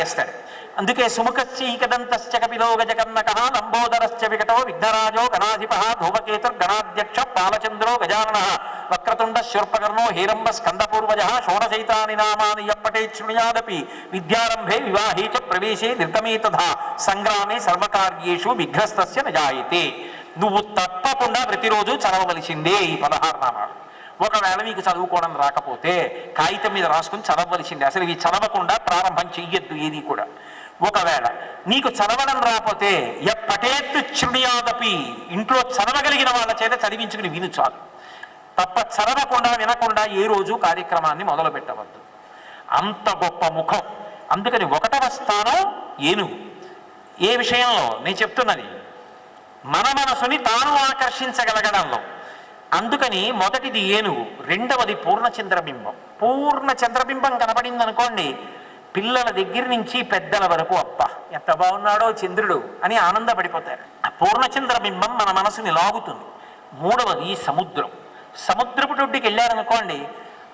చేస్తాడు. అందుకే సుముఖశ్చీకదంతశ్చ కపిలో గజకర్ణక లంబోదరశ్చ వికటో విఘ్నరాజో గణాధిప ధూమకేతుర్ గణాధ్యక్ష పాలచంద్రో గజానన వక్రతుండ శూర్పకర్ణో హీరంబ స్కందపూర్వజ షోడశైతాని నామాని ఎప్పటే శృణుయాదపి విద్యారంభే వివాహే చ ప్రవేశే నిర్గమే తథా సంగ్రామే సర్వకార్యేషు విఘ్నస్తస్య నజాయితే. నువ్వు తప్పకుండా ప్రతిరోజు చదవవలసిందే ఈ పదహారు నామాలు. ఒకవేళ మీకు చదువుకోవడం రాకపోతే కాగితం మీద రాసుకుని చదవవలసిందే. అసలు ఇవి చదవకుండా ప్రారంభం చెయ్యొద్దు ఏది కూడా. ఒకవేళ నీకు చదవడం రాకపోతే ఎప్పటేత్తు శృణుయాదపి ఇంట్లో చదవగలిగిన వాళ్ళ చేత చదివించుకుని విను చాలు. తప్ప చదవకుండా వినకుండా ఏ రోజు కార్యక్రమాన్ని మొదలు పెట్టవద్దు అంత గొప్ప ముఖం. అందుకని ఒకటవ స్థానం ఏనుగు. ఏ విషయంలో? నేను చెప్తున్నది. మన మనసుని తాను ఆకర్షించగలగడంలో. అందుకని మొదటిది ఏనుగు రెండవది పూర్ణ చంద్రబింబం పూర్ణ చంద్రబింబం కనపడింది అనుకోండి పిల్లల దగ్గర నుంచి పెద్దల వరకు అబ్బా ఎంత బాగున్నాడో చంద్రుడు అని ఆనందపడిపోతారు. ఆ పూర్ణచంద్రబింబం మన మనసుని లాగుతుంది. మూడవది సముద్రం. సముద్రపు టొడ్డుకి వెళ్ళారనుకోండి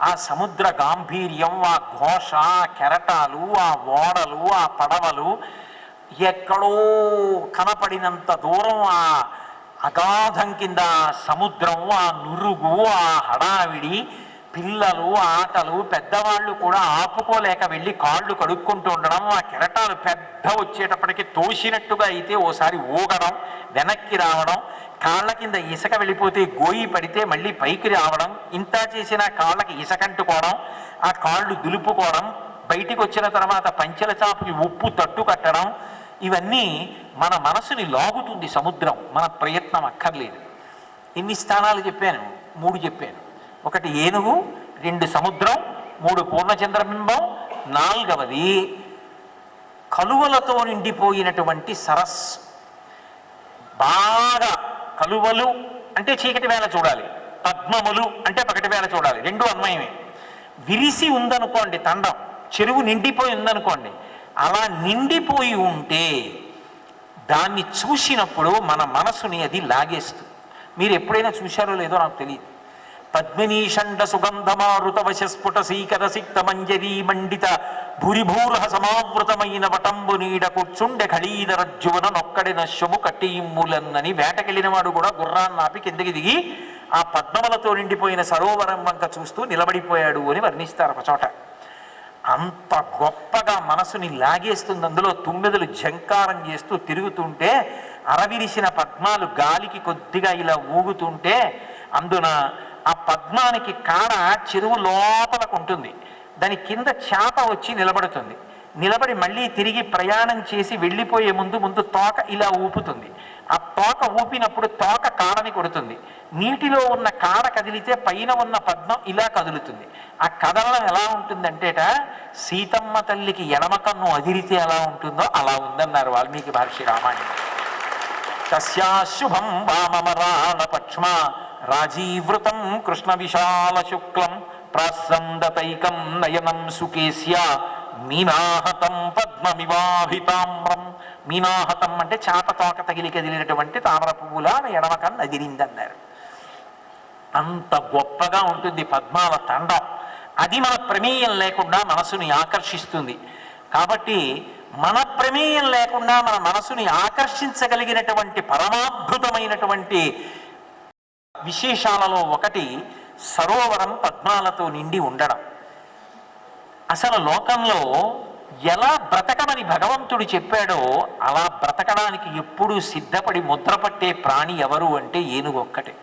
ఆ సముద్ర గాంభీర్యం ఆ ఘోష ఆ కెరటాలు ఆ ఓడలు ఆ పడవలు ఎక్కడో కనపడినంత దూరం ఆ అగాధం కింద సముద్రం ఆ నురుగు ఆ హడావిడి పిల్లలు ఆటలు పెద్దవాళ్ళు కూడా ఆపుకోలేక వెళ్ళి కాళ్ళు కడుక్కుంటూ ఉండడం ఆ కెరటాలు పెద్ద వచ్చేటప్పటికి తోసినట్టుగా అయితే ఓసారి ఊగడం వెనక్కి రావడం కాళ్ళ కింద ఇసుక వెళ్ళిపోతే గోయి పడితే మళ్ళీ పైకి రావడం ఇంత చేసిన కాళ్ళకి ఇసకంటుకోవడం ఆ కాళ్ళు దులుపుకోవడం బయటికి వచ్చిన తర్వాత పంచెల చాపుకి ఉప్పు తట్టు కట్టడం ఇవన్నీ మన మనసుని లాగుతుంది సముద్రం మన ప్రయత్నం అక్కర్లేదు. ఎన్ని స్థానాలు చెప్పాను మూడు చెప్పాను. ఒకటి ఏనుగు రెండు సముద్రం మూడు పూర్ణచంద్రబింబం నాలుగవది కలువలతో నిండిపోయినటువంటి సరస్సు. బాగా కలువలు అంటే చీకటి వేళ చూడాలి పద్మములు అంటే పకటి వేళ చూడాలి రెండు అన్వయమే. విరిసి ఉందనుకోండి తండం చెరువు నిండిపోయి ఉందనుకోండి అలా నిండిపోయి ఉంటే దాన్ని చూసినప్పుడు మన మనసుని అది లాగేస్తుంది. మీరు ఎప్పుడైనా చూశారో లేదో నాకు తెలియదు. పద్మినీషండ సుగంధమారుత వశస్ఫుట సీకర సిక్త మంజరీ మండిత భూరిభూర్హ సమావృతమైన వటంబు నీడ కూర్చుండె ఖళీదరజ్జువన నొక్కడి నశ్యము కట్టియిమ్ములన్నని వేటకెళ్ళిన వేటకెళ్ళినవాడు కూడా గుర్రాన్ని ఆపి కిందకి దిగి ఆ పద్మములతో నిండిపోయిన సరోవరం వంక చూస్తూ నిలబడిపోయాడు అని వర్ణిస్తారు ఒక చోట. అంత గొప్పగా మనసుని లాగేస్తుంది అందులో తుమ్మెదలు జంకారం చేస్తూ తిరుగుతుంటే అరవిరిసిన పద్మాలు గాలికి కొద్దిగా ఇలా ఊగుతుంటే అందున ఆ పద్మానికి కాడ చెరువు లోపలకు ఉంటుంది. దాని కింద చేప వచ్చి నిలబడుతుంది. నిలబడి మళ్ళీ తిరిగి ప్రయాణం చేసి వెళ్ళిపోయే ముందు ముందు తోక ఇలా ఊపుతుంది. ఆ తోక ఊపినప్పుడు తోక కాడని కొడుతుంది. నీటిలో ఉన్న కాడ కదిలితే పైన ఉన్న పద్మం ఇలా కదులుతుంది. ఆ కదలడం ఎలా ఉంటుందంటేట సీతమ్మ తల్లికి ఎడమ కన్ను అదిరితే ఎలా ఉంటుందో అలా ఉందన్నారు వాల్మీకి మహర్షి రామాయణం. తస్యాశుభం వామమరాళ పక్ష్మ రాజీవృతం కృష్ణ విశాల శుక్లం ప్రాసందతైకం నయనం సుకేశ్య మీనాహతం పద్మమివాభితామ్రం. మీనాహతం అంటే చాప తోక తగిలి కదిలినటువంటి తామర పువ్వులా ఎడమకన్ అదిరిందన్నారు. అంత గొప్పగా ఉంటుంది పద్మాల తండం. అది మన ప్రమేయం లేకుండా మనసుని ఆకర్షిస్తుంది. కాబట్టి మన ప్రమేయం లేకుండా మన మనసుని ఆకర్షించగలిగినటువంటి పరమాద్భుతమైనటువంటి విశేషాలలో ఒకటి సరోవరం పద్మాలతో నిండి ఉండడం. అసలు లోకంలో ఎలా బ్రతకమని భగవంతుడు చెప్పాడో అలా బ్రతకడానికి ఎప్పుడూ సిద్ధపడి ముద్రపట్టే ప్రాణి ఎవరు అంటే ఏనుగు ఒక్కటే.